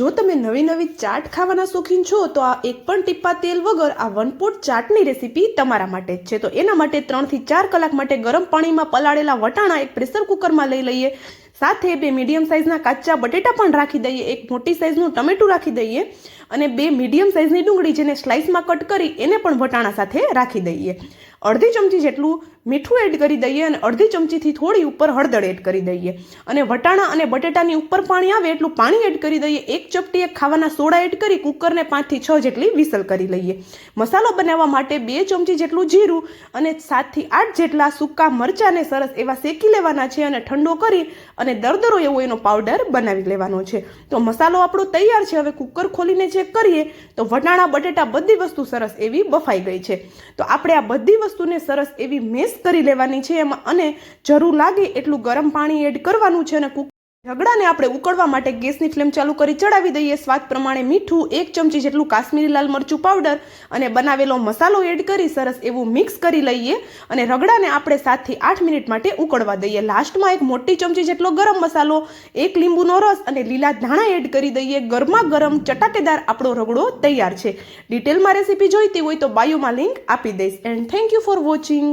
જો તમે નવી નવી ચાટ ખાવાના શોખીન છો, તો આ એક પણ ટીપા તેલ વગર આ વન પોટ ચાટની રેસીપી તમારા માટે જ છે. તો એના માટે ત્રણથી ચાર કલાક માટે ગરમ પાણીમાં પલાળેલા વટાણા એક પ્રેશર કુકરમાં લઈ લઈએ. સાથે બે મીડિયમ સાઇઝના કાચા બટેટા પણ રાખી દઈએ. એક મોટી સાઇઝનું ટમેટું રાખી દઈએ અને બે મીડિયમ સાઇઝની ડુંગળી જેને સ્લાઇસમાં કટ કરી એને પણ વટાણા સાથે રાખી દઈએ. અડધી ચમચી જેટલું મીઠું એડ કરી દઈએ અને અડધી ચમચીથી થોડી ઉપર હળદર એડ કરી દઈએ. અને વટાણા અને બટેટાની ઉપર પાણી આવે એટલું પાણી એડ કરી દઈએ. એક ચપટી એક ખાવાના સોડા એડ કરી કુકરને પાંચથી છ જેટલી વિસલ કરી લઈએ. મસાલો બનાવવા માટે બે ચમચી જેટલું જીરું અને સાતથી આઠ જેટલા સૂકા મરચાંને સરસ એવા શેકી લેવાના છે અને ઠંડો કરી અને દરદરો એવો એનો પાવડર બનાવી લેવાનો છે. તો મસાલો આપણો તૈયાર છે. હવે કુકર ખોલીને ચેક કરીએ તો વટાણા, બટેટા બધી વસ્તુ સરસ એવી બફાઈ ગઈ છે. તો આપણે આ બધી વસ્તુને સરસ એવી મેસ કરી લેવાની છે એમાં અને જરૂર લાગે એટલું ગરમ પાણી એડ કરવાનું છે અને કુક રગડાને આપણે ઉકળવા માટે ગેસની ફ્લેમ ચાલુ કરી ચડાવી દઈએ. સ્વાદ પ્રમાણે મીઠું, એક ચમચી જેટલું કાશ્મીરી લાલ મરચું પાવડર અને બનાવેલો મસાલો એડ કરી સરસ એવું મિક્સ કરી લઈએ અને રગડાને આપણે સાતથી આઠ મિનિટ માટે ઉકળવા દઈએ. લાસ્ટમાં એક મોટી ચમચી જેટલો ગરમ મસાલો, એક લીંબુનો રસ અને લીલા ધાણા એડ કરી દઈએ. ગરમા ગરમ ચટાકેદાર આપણો રગડો તૈયાર છે. ડિટેલમાં રેસીપી જોઈતી હોય તો બાયોમાં લિંક આપી દઈશ. And thank you for watching